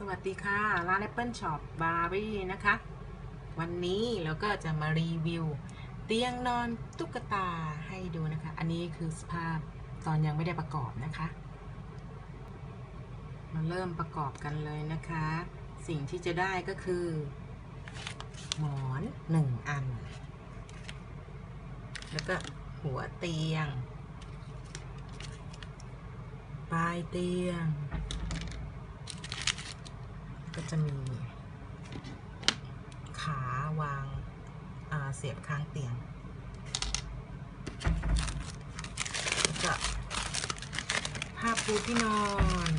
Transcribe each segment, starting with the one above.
สวัสดีค่ะ ร้าน Apple Shop Barbie นะคะ วันนี้เราก็จะมารีวิว เตียงนอนตุ๊กตาให้ดูนะคะ อันนี้คือสภาพตอนยังไม่ได้ประกอบนะคะ มาเริ่มประกอบกันเลยนะคะ สิ่งที่จะได้ก็คือ หมอนหนึ่งอัน แล้วก็หัวเตียง ปลายเตียง ก็จะมี ขาวางาเสียบข้างเตียงแล้วก็ผ้าปูที่นอน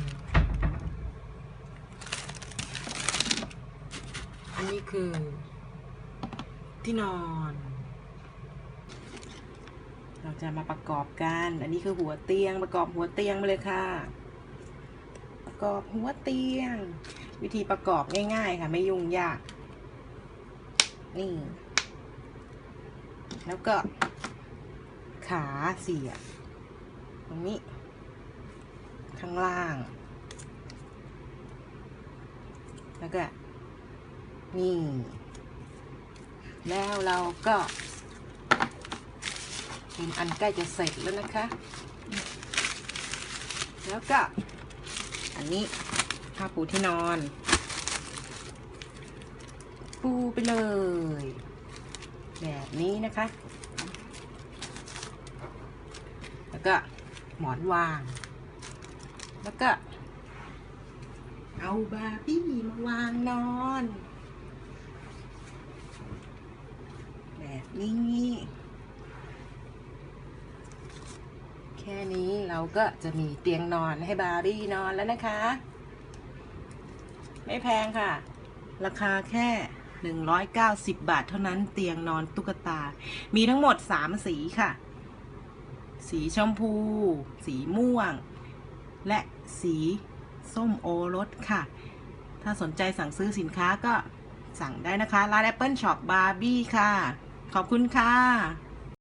อันนี้คือที่นอน เราจะมาประกอบกัน อันนี้คือหัวเตียงประกอบหัวเตียงมาเลยค่ะ ประกอบหัวเตียง วิธีประกอบง่ายๆค่ะ ไม่ยุ่งยาก นี่ แล้วก็ ขาเสียบตรงนี้ ข้างล่าง แล้วก็ นี่ แล้วเราก็เป็นอันใกล้จะเสร็จแล้วนะคะ แล้วก็ อันนี้ ผ้าปูที่นอน ปูไปเลย แบบนี้นะคะ แล้วก็หมอนวาง แล้วก็ เอาบาร์บี้มาวางนอน แบบนี้แค่นี้เราก็จะมีเตียงนอนให้บาร์บี้นอนแล้วนะคะ ไม่แพงค่ะ ราคาแค่ 190 บาทเท่านั้นเตียงนอนตุ๊กตา มีทั้งหมด 3 สีค่ะ สีชมพู สีม่วง และสีส้มโอรสค่ะ ถ้าสนใจสั่งซื้อสินค้าก็สั่งได้นะคะ ร้าน Apple Shop Barbie ค่ะ ขอบคุณค่ะ